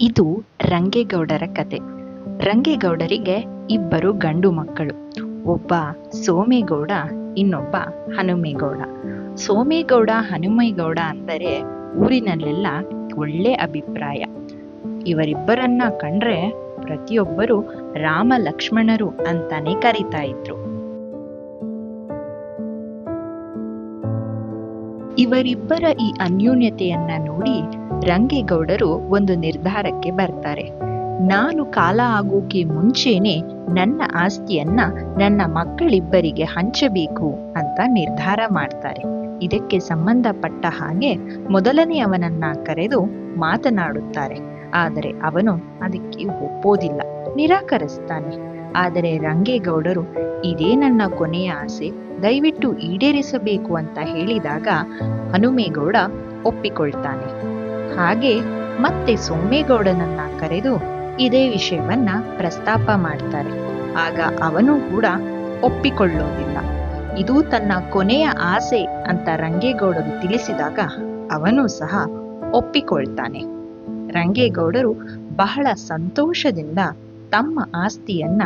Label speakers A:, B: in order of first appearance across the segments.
A: ಇದು ರಂಗೇಗೌಡರ ಕತೆ. ರಂಗೇಗೌಡರಿಗೆ ಇಬ್ಬರು ಗಂಡು ಮಕ್ಕಳು. ಒಬ್ಬ ಸೋಮೇಗೌಡ, ಇನ್ನೊಬ್ಬ ಹನುಮೇಗೌಡ. ಸೋಮೇಗೌಡ, ಹನುಮೇಗೌಡ ಅಂದರೆ ಊರಿನಲ್ಲೆಲ್ಲ ಒಳ್ಳೆ ಅಭಿಪ್ರಾಯ. ಇವರಿಬ್ಬರನ್ನ ಕಂಡ್ರೆ ಪ್ರತಿಯೊಬ್ಬರು ರಾಮ ಲಕ್ಷ್ಮಣರು ಅಂತಾನೆ ಕರೀತಾ ಇದ್ರು. ಇವರಿಬ್ಬರ ಈ ಅನ್ಯೂನ್ಯತೆಯನ್ನ ನೋಡಿ ರಂಗೇಗೌಡರು ಒಂದು ನಿರ್ಧಾರಕ್ಕೆ ಬರ್ತಾರೆ. ನಾನು ಕಾಲ ಆಗೋಕೆ ಮುಂಚೆನೆ ನನ್ನ ಆಸ್ತಿಯನ್ನ ನನ್ನ ಮಕ್ಕಳಿಬ್ಬರಿಗೆ ಹಂಚಬೇಕು ಅಂತ ನಿರ್ಧಾರ ಮಾಡ್ತಾರೆ. ಇದಕ್ಕೆ ಸಂಬಂಧಪಟ್ಟ ಹಾಗೆ ಮೊದಲನೆಯವನನ್ನ ಕರೆದು ಮಾತನಾಡುತ್ತಾರೆ. ಆದರೆ ಅವನು ಅದಕ್ಕೆ ಒಪ್ಪೋದಿಲ್ಲ, ನಿರಾಕರಿಸ್ತಾನೆ. ಆದರೆ ರಂಗೇಗೌಡರು, ಇದೇ ನನ್ನ ಕೊನೆಯ ಆಸೆ, ದಯವಿಟ್ಟು ಈಡೇರಿಸಬೇಕು ಅಂತ ಹೇಳಿದಾಗ ಹನುಮೇಗೌಡ ಒಪ್ಪಿಕೊಳ್ತಾನೆ. ಹಾಗೆ ಮತ್ತೆ ಸೋಮೇಗೌಡನನ್ನ ಕರೆದು ಇದೇ ವಿಷಯವನ್ನ ಪ್ರಸ್ತಾಪ ಮಾಡ್ತಾರೆ. ಆಗ ಅವನು ಕೂಡ ಒಪ್ಪಿಕೊಳ್ಳೋದಿಲ್ಲ. ಇದು ತನ್ನ ಕೊನೆಯ ಆಸೆ ಅಂತ ರಂಗೇಗೌಡರು ತಿಳಿಸಿದಾಗ ಅವನು ಸಹ ಒಪ್ಪಿಕೊಳ್ತಾನೆ. ರಂಗೇಗೌಡರು ಬಹಳ ಸಂತೋಷದಿಂದ ತಮ್ಮ ಆಸ್ತಿಯನ್ನ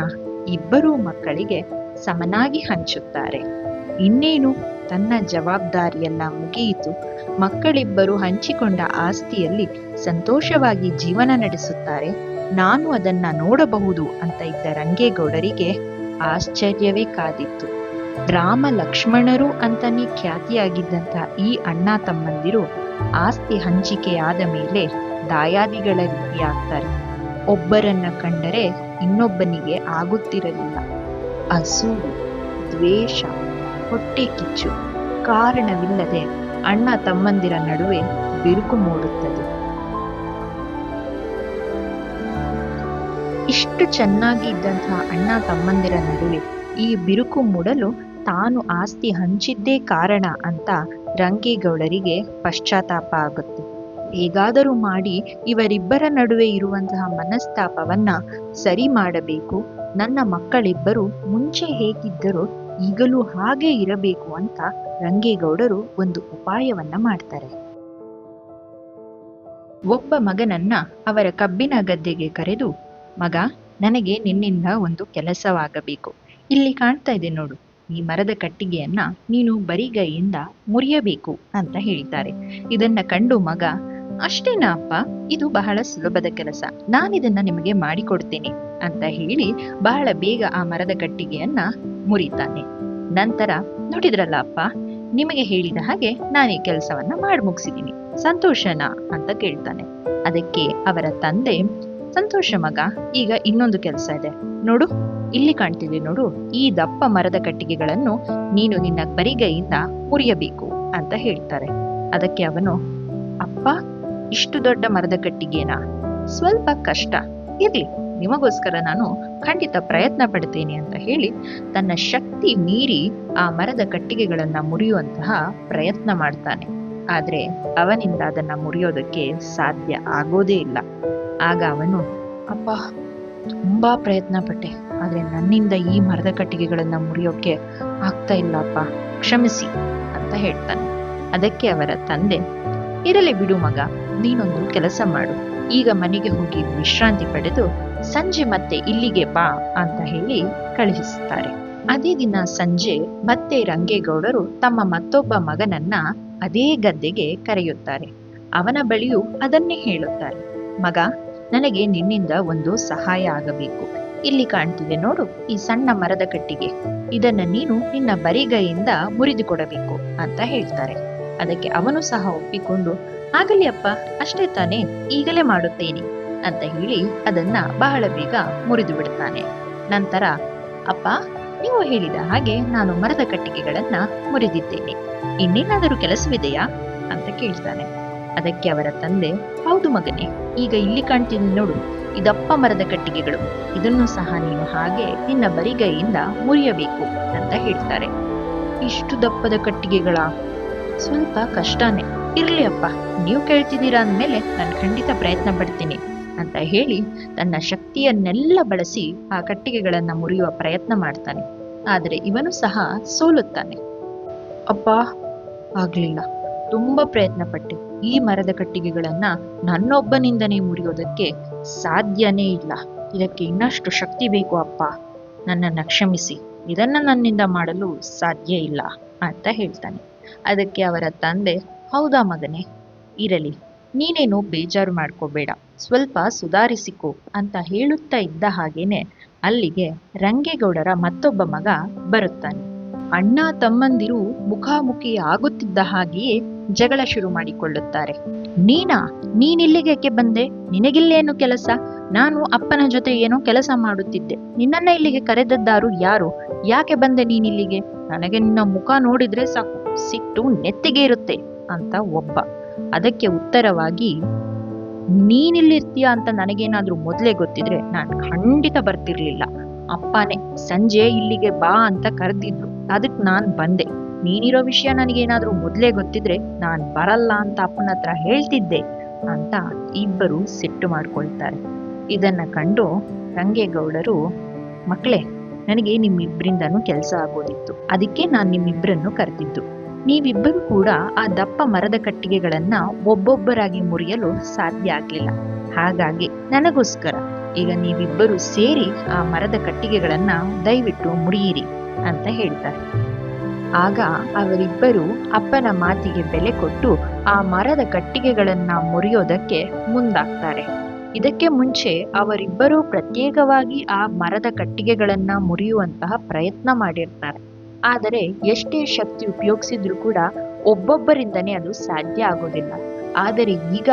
A: ಇಬ್ಬರೂ ಮಕ್ಕಳಿಗೆ ಸಮನಾಗಿ ಹಂಚುತ್ತಾರೆ. ಇನ್ನೇನು? ತನ್ನ ಜವಾಬ್ದಾರಿಯೆಲ್ಲ ಮುಗಿಯಿತು. ಮಕ್ಕಳಿಬ್ಬರು ಹಂಚಿಕೊಂಡ ಆಸ್ತಿಯಲ್ಲಿ ಸಂತೋಷವಾಗಿ ಜೀವನ ನಡೆಸುತ್ತಾರೆ. ನಾನು ಅದನ್ನ ನೋಡಬಹುದು ಅಂತ ಇದ್ದ ರಂಗೇಗೌಡರಿಗೆ ಆಶ್ಚರ್ಯವೇ ಕಾದಿತ್ತು. ರಾಮ ಲಕ್ಷ್ಮಣರು ಅಂತಾನೆ ಖ್ಯಾತಿಯಾಗಿದ್ದಂಥ ಈ ಅಣ್ಣ ತಮ್ಮಂದಿರು ಆಸ್ತಿ ಹಂಚಿಕೆಯಾದ ಮೇಲೆ ದಾಯಾದಿಗಳ ರೀತಿಯಾಗ್ತಾರೆ ಒಬ್ಬರನ್ನ ಕಂಡರೆ ಇನ್ನೊಬ್ಬನಿಗೆ ಆಗುತ್ತಿರಲಿಲ್ಲ. ಅಸೂ ದ್ವೇಷ ಹೊಟ್ಟೆ ಕಿಚ್ಚು ಕಾರಣವಿಲ್ಲದೆ ಅಣ್ಣ ತಮ್ಮಂದಿರ ನಡುವೆ ಬಿರುಕು ಮೂಡುತ್ತದೆ. ಇಷ್ಟು ಚೆನ್ನಾಗಿ ಇದ್ದಂತಹ ಅಣ್ಣ ತಮ್ಮಂದಿರ ನಡುವೆ ಈ ಬಿರುಕು ಮೂಡಲು ತಾನು ಆಸ್ತಿ ಹಂಚಿದ್ದೇ ಕಾರಣ ಅಂತ ರಂಗೇಗೌಡರಿಗೆ ಪಶ್ಚಾತ್ತಾಪ ಆಗುತ್ತೆ. ಹೇಗಾದರೂ ಮಾಡಿ ಇವರಿಬ್ಬರ ನಡುವೆ ಇರುವಂತಹ ಮನಸ್ತಾಪವನ್ನ ಸರಿ ಮಾಡಬೇಕು. ನನ್ನ ಮಕ್ಕಳಿಬ್ಬರು ಮುಂಚೆ ಹೇಗಿದ್ದರೋ ಈಗಲೂ ಹಾಗೆ ಇರಬೇಕು ಅಂತ ರಂಗೇಗೌಡರು ಒಂದು ಉಪಾಯವನ್ನ ಮಾಡ್ತಾರೆ. ಒಬ್ಬ ಮಗನನ್ನ ಅವರ ಕಬ್ಬಿನ ಗದ್ದೆಗೆ ಕರೆದು, ಮಗ, ನನಗೆ ನಿನ್ನಿಂದ ಒಂದು ಕೆಲಸವಾಗಬೇಕು. ಇಲ್ಲಿ ಕಾಣ್ತಾ ಇದೆ ನೋಡು, ಈ ಮರದ ಕಟ್ಟಿಗೆಯನ್ನ ನೀನು ಬರಿಗೈಯಿಂದ ಮುರಿಯಬೇಕು ಅಂತ ಹೇಳಿದ್ದಾರೆ. ಇದನ್ನ ಕಂಡು ಮಗ, ಅಷ್ಟೇನಾ ಅಪ್ಪ, ಇದು ಬಹಳ ಸುಲಭದ ಕೆಲಸ. ನಾನಿದನ್ನ ನಿಮಗೆ ಮಾಡಿಕೊಡ್ತೇನೆ. ಅಂತ ಹೇಳಿ ಬಹಳ ಬೇಗ ಆ ಮರದ ಕಟ್ಟಿಗೆಯನ್ನ ಮುರಿತಾನೆ. ನಂತರ ನೋಡಿದ್ರಲ್ಲ ಅಪ್ಪ, ನಿಮಗೆ ಹೇಳಿದ ಹಾಗೆ ನಾನು ಕೆಲಸವನ್ನ ಮಾಡಿ ಮುಗಿಸಿದ್ದೀನಿ ಸಂತೋಷನಾ ಅಂತ ಕೇಳ್ತಾನೆ. ಅದಕ್ಕೆ ಅವರ ತಂದೆ, ಸಂತೋಷ ಮಗ, ಈಗ ಇನ್ನೊಂದು ಕೆಲಸ ಇದೆ. ನೋಡು, ಇಲ್ಲಿ ಕಾಣ್ತಿದೆ ನೋಡು, ಈ ದಪ್ಪ ಮರದ ಕಟ್ಟಿಗೆಗಳನ್ನು ನೀನು ನಿನ್ನ ಬರಿಗೈಯಿಂದ ಮುರಿಯಬೇಕು ಅಂತ ಹೇಳ್ತಾರೆ. ಅದಕ್ಕೆ ಅವನು, ಅಪ್ಪ, ಇಷ್ಟು ದೊಡ್ಡ ಮರದ ಕಟ್ಟಿಗೆನಾ? ಸ್ವಲ್ಪ ಕಷ್ಟ, ಇರ್ಲಿ. ನಿಮಗೋಸ್ಕರ ನಾನು ಖಂಡಿತ ಪ್ರಯತ್ನ ಪಡ್ತೇನೆ ಅಂತ ಹೇಳಿ ತನ್ನ ಶಕ್ತಿ ಮೀರಿ ಆ ಮರದ ಕಟ್ಟಿಗೆಗಳನ್ನ ಮುರಿಯುವಂತಹ ಪ್ರಯತ್ನ ಮಾಡ್ತಾನೆ. ಆದ್ರೆ ಅವನಿಂದ ಅದನ್ನ ಮುರಿಯೋದಕ್ಕೆ ಸಾಧ್ಯ ಆಗೋದೇ ಇಲ್ಲ. ಆಗ ಅವನು, ಅಪ್ಪ, ತುಂಬಾ ಪ್ರಯತ್ನ ಪಟ್ಟೆ. ಆದ್ರೆ ನನ್ನಿಂದ ಈ ಮರದ ಕಟ್ಟಿಗೆಗಳನ್ನ ಮುರಿಯೋಕೆ ಆಗ್ತಾ ಇಲ್ಲಪ್ಪ. ಕ್ಷಮಿಸಿ, ಅಂತ ಹೇಳ್ತಾನೆ. ಅದಕ್ಕೆ ಅವರ ತಂದೆ, ಇರಲಿ ಬಿಡು ಮಗ, ನೀನೊಂದು ಕೆಲಸ ಮಾಡು. ಈಗ ಮನೆಗೆ ಹೋಗಿ ವಿಶ್ರಾಂತಿ ಪಡೆದು ಸಂಜೆ ಮತ್ತೆ ಇಲ್ಲಿಗೆ ಬಾ ಅಂತ ಹೇಳಿ ಕಳುಹಿಸುತ್ತಾರೆ. ಅದೇ ದಿನ ಸಂಜೆ ಮತ್ತೆ ರಂಗೇಗೌಡರು ತಮ್ಮ ಮತ್ತೊಬ್ಬ ಮಗನನ್ನ ಅದೇ ಗದ್ದೆಗೆ ಕರೆಯುತ್ತಾರೆ. ಅವನ ಬಳಿಯೂ ಅದನ್ನೇ ಹೇಳುತ್ತಾರೆ. ಮಗ, ನನಗೆ ನಿನ್ನಿಂದ ಒಂದು ಸಹಾಯ ಆಗಬೇಕು. ಇಲ್ಲಿ ಕಾಣ್ತಿದೆ ನೋಡು ಈ ಸಣ್ಣ ಮರದ ಕಟ್ಟಿಗೆ. ಇದನ್ನ ನೀನು ನಿನ್ನ ಬರಿಗೈಯಿಂದ ಮುರಿದುಕೊಡಬೇಕು ಅಂತ ಹೇಳ್ತಾರೆ. ಅದಕ್ಕೆ ಅವನು ಸಹ ಒಪ್ಪಿಕೊಂಡು, ಆಗಲಿ ಅಪ್ಪ, ಅಷ್ಟೇ ತಾನೇ, ಈಗಲೇ ಮಾಡುತ್ತೇನೆ. ಅಂತ ಹೇಳಿ ಅದನ್ನ ಬಹಳ ಬೇಗ ಮುರಿದು ಬಿಡ್ತಾನೆ. ನಂತರ, ಅಪ್ಪ, ನೀವು ಹೇಳಿದ ಹಾಗೆ ನಾನು ಮರದ ಕಟ್ಟಿಗೆಗಳನ್ನ ಮುರಿದಿದ್ದೇನೆ. ಇನ್ನೇನಾದರೂ ಕೆಲಸವಿದೆಯಾ? ಅಂತ ಕೇಳ್ತಾನೆ. ಅದಕ್ಕೆ ಅವರ ತಂದೆ, ಹೌದು ಮಗನೇ, ಈಗ ಇಲ್ಲಿ ಕಾಣ್ತೀನಿ ನೋಡು. ಇದಪ್ಪ ಮರದ ಕಟ್ಟಿಗೆಗಳು. ಇದನ್ನು ಸಹ ನೀನು ಹಾಗೆ ನಿನ್ನ ಬರಿಗೈಯಿಂದ ಮುರಿಯಬೇಕು ಅಂತ ಹೇಳ್ತಾರೆ. ಇಷ್ಟು ದಪ್ಪದ ಕಟ್ಟಿಗೆಗಳ? ಸ್ವಲ್ಪ ಕಷ್ಟನೇ. ಇರ್ಲಿ ಅಪ್ಪ, ನೀವು ಕೇಳ್ತಿದ್ದೀರಾ ಅಂದ್ಮೇಲೆ ನಾನು ಖಂಡಿತ ಪ್ರಯತ್ನ ಪಡ್ತೀನಿ. ಅಂತ ಹೇಳಿ ತನ್ನ ಶಕ್ತಿಯನ್ನೆಲ್ಲ ಬಳಸಿ ಆ ಕಟ್ಟಿಗೆಗಳನ್ನ ಮುರಿಯುವ ಪ್ರಯತ್ನ ಮಾಡ್ತಾನೆ. ಆದರೆ ಇವನು ಸಹ ಸೋಲುತ್ತಾನೆ. ಅಪ್ಪ ಆಗ್ಲಿಲ್ಲ. ತುಂಬಾ ಪ್ರಯತ್ನ ಪಟ್ಟೆ ಈ ಮರದ ಕಟ್ಟಿಗೆಗಳನ್ನ ನನ್ನೊಬ್ಬನಿಂದನೇ ಮುರಿಯೋದಕ್ಕೆ ಸಾಧ್ಯನೇ ಇಲ್ಲ. ಇದಕ್ಕೆ ಇನ್ನಷ್ಟು ಶಕ್ತಿ ಬೇಕು ಅಪ್ಪ. ನನ್ನನ್ನ ಕ್ಷಮಿಸಿ. ಇದನ್ನ ನನ್ನಿಂದ ಮಾಡಲು ಸಾಧ್ಯ ಇಲ್ಲ ಅಂತ ಹೇಳ್ತಾನೆ. ಅದಕ್ಕೆ ಅವರ ತಂದೆ, ಹೌದಾ ಮಗನೇ, ಇರಲಿ. ನೀನೇನು ಬೇಜಾರು ಮಾಡ್ಕೋಬೇಡ. ಸ್ವಲ್ಪ ಸುಧಾರಿಸಿಕೋ ಅಂತ ಹೇಳುತ್ತಾ ಇದ್ದ ಹಾಗೇನೆ ಅಲ್ಲಿಗೆ ರಂಗೇಗೌಡರ ಮತ್ತೊಬ್ಬ ಮಗ ಬರುತ್ತಾನೆ. ಅಣ್ಣ ತಮ್ಮಂದಿರು ಮುಖಾಮುಖಿ ಆಗುತ್ತಿದ್ದ ಹಾಗೆಯೇ ಜಗಳ ಶುರು ಮಾಡಿಕೊಳ್ಳುತ್ತಾರೆ. ನೀನಾ, ನೀನಿಲ್ಲಿಗೇಕೆ ಬಂದೆ? ನಿನಗಿಲ್ಲೇನು ಕೆಲಸ? ನಾನು ಅಪ್ಪನ ಜೊತೆ ಏನೋ ಕೆಲಸ ಮಾಡುತ್ತಿದ್ದೆ. ನಿನ್ನನ್ನ ಇಲ್ಲಿಗೆ ಕರೆದದ್ದಾರು ಯಾರು? ಯಾಕೆ ಬಂದೆ ನೀನಿಲ್ಲಿಗೆ? ನನಗೆ ನಿನ್ನ ಮುಖ ನೋಡಿದ್ರೆ ಸಾಕು. ಸಿಟ್ಟು ನೆತ್ತಿಗೆ ಇರುತ್ತೆ ಅಂತ ಒಬ್ಬ. ಅದಕ್ಕೆ ಉತ್ತರವಾಗಿ, ನೀನಿಲ್ಲಿರ್ತೀಯ ಅಂತ ನನಗೇನಾದ್ರೂ ಮೊದಲೇ ಗೊತ್ತಿದ್ರೆ ನಾನು ಖಂಡಿತ ಬರ್ತಿರ್ಲಿಲ್ಲ. ಅಪ್ಪನೇ, ಸಂಜೆ ಇಲ್ಲಿಗೆ ಬಾ ಅಂತ ಕರೆದಿದ್ರು. ಅದಕ್ಕೆ ನಾನು ಬಂದೆ. ನೀನಿರೋ ವಿಷಯ ನನಗೇನಾದ್ರೂ ಮೊದಲೇ ಗೊತ್ತಿದ್ರೆ ನಾನ್ ಬರಲ್ಲ ಅಂತ ಅಪ್ಪನ ಹತ್ರ ಹೇಳ್ತಿದ್ದೆ ಅಂತ ಇಬ್ಬರು ಸಿಟ್ಟು ಮಾಡ್ಕೊಳ್ತಾರೆ. ಇದನ್ನ ಕಂಡು ರಂಗೇಗೌಡರು ಮಕ್ಕಳೇ ನನಗೆ ನಿಮ್ಮಿಬ್ಬರಿಂದನೂ ಕೆಲಸ ಆಗೋದಿತ್ತು. ಅದಕ್ಕೆ ನಾನು ನಿಮ್ಮಿಬ್ಬರನ್ನು ಕರೆದಿದ್ದು. ನೀವಿಬ್ಬರು ಕೂಡ ಆ ದಪ್ಪ ಮರದ ಕಟ್ಟಿಗೆಗಳನ್ನ ಒಬ್ಬೊಬ್ಬರಾಗಿ ಮುರಿಯಲು ಸಾಧ್ಯ ಆಗ್ಲಿಲ್ಲ. ಹಾಗಾಗಿ ನನಗೋಸ್ಕರ ಈಗ ನೀವಿಬ್ಬರು ಸೇರಿ ಆ ಮರದ ಕಟ್ಟಿಗೆಗಳನ್ನ ದಯವಿಟ್ಟು ಮುರಿಯಿರಿ ಅಂತ ಹೇಳ್ತಾರೆ. ಆಗ ಅವರಿಬ್ಬರು ಅಪ್ಪನ ಮಾತಿಗೆ ಬೆಲೆ ಕೊಟ್ಟು ಆ ಮರದ ಕಟ್ಟಿಗೆಗಳನ್ನ ಮುರಿಯೋದಕ್ಕೆ ಮುಂದಾಗ್ತಾರೆ. ಇದಕ್ಕೆ ಮುಂಚೆ ಅವರಿಬ್ಬರು ಪ್ರತ್ಯೇಕವಾಗಿ ಆ ಮರದ ಕಟ್ಟಿಗೆಗಳನ್ನ ಮುರಿಯುವಂತಹ ಪ್ರಯತ್ನ ಮಾಡಿರ್ತಾರೆ. ಆದರೆ ಎಷ್ಟೇ ಶಕ್ತಿ ಉಪಯೋಗಿಸಿದ್ರು ಕೂಡ ಒಬ್ಬೊಬ್ಬರಿಂದನೇ ಅದು ಸಾಧ್ಯ ಆಗೋದಿಲ್ಲ. ಆದರೆ ಈಗ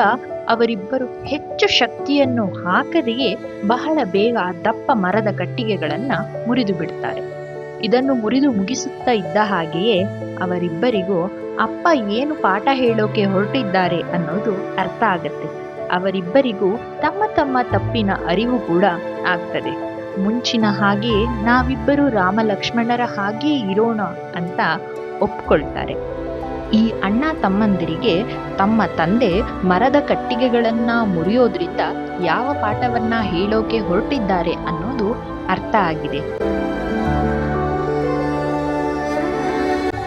A: ಅವರಿಬ್ಬರು ಹೆಚ್ಚು ಶಕ್ತಿಯನ್ನು ಹಾಕದೆಯೇ ಬಹಳ ಬೇಗ ದಪ್ಪ ಮರದ ಕಟ್ಟಿಗೆಗಳನ್ನ ಮುರಿದು ಬಿಡ್ತಾರೆ. ಇದನ್ನು ಮುರಿದು ಮುಗಿಸುತ್ತಾ ಇದ್ದ ಹಾಗೆಯೇ ಅವರಿಬ್ಬರಿಗೂ, ಅಪ್ಪ ಏನು ಪಾಠ ಹೇಳೋಕೆ ಹೊರಟಿದ್ದಾರೆ? ಅನ್ನೋದು ಅರ್ಥ ಆಗತ್ತೆ. ಅವರಿಬ್ಬರಿಗೂ ತಮ್ಮ ತಮ್ಮ ತಪ್ಪಿನ ಅರಿವು ಕೂಡ ಆಗ್ತದೆ. ಮುಂಚಿನ ಹಾಗೆ ನಾವಿಬ್ಬರು ರಾಮ ಲಕ್ಷ್ಮಣರ ಹಾಗೆ ಇರೋಣ ಅಂತ ಒಪ್ಕೊಳ್ತಾರೆ. ಈ ಅಣ್ಣ ತಮ್ಮಂದಿರಿಗೆ ತಮ್ಮ ತಂದೆ ಮರದ ಕಟ್ಟಿಗೆಗಳನ್ನ ಮುರಿಯೋದ್ರಿಂದ ಯಾವ ಪಾಠವನ್ನ ಹೇಳೋಕೆ ಹೊರಟಿದ್ದಾರೆ ಅನ್ನೋದು ಅರ್ಥ ಆಗಿದೆ.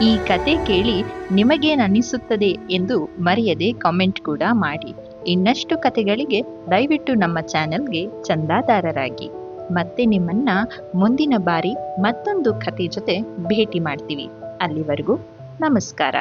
A: ಈ ಕತೆ ಕೇಳಿ ನಿಮಗೇನ್ ಅನ್ನಿಸುತ್ತದೆ ಎಂದು ಮರೆಯದೆ ಕಾಮೆಂಟ್ ಕೂಡ ಮಾಡಿ. ಇನ್ನಷ್ಟು ಕತೆಗಳಿಗೆ ದಯವಿಟ್ಟು ನಮ್ಮ ಚಾನೆಲ್ಗೆ ಚಂದಾದಾರರಾಗಿ. ಮತ್ತೆ ನಿಮ್ಮನ್ನ ಮುಂದಿನ ಬಾರಿ ಮತ್ತೊಂದು ಕಥೆ ಜೊತೆ ಭೇಟಿ ಮಾಡ್ತೀವಿ. ಅಲ್ಲಿವರೆಗೂ ನಮಸ್ಕಾರ.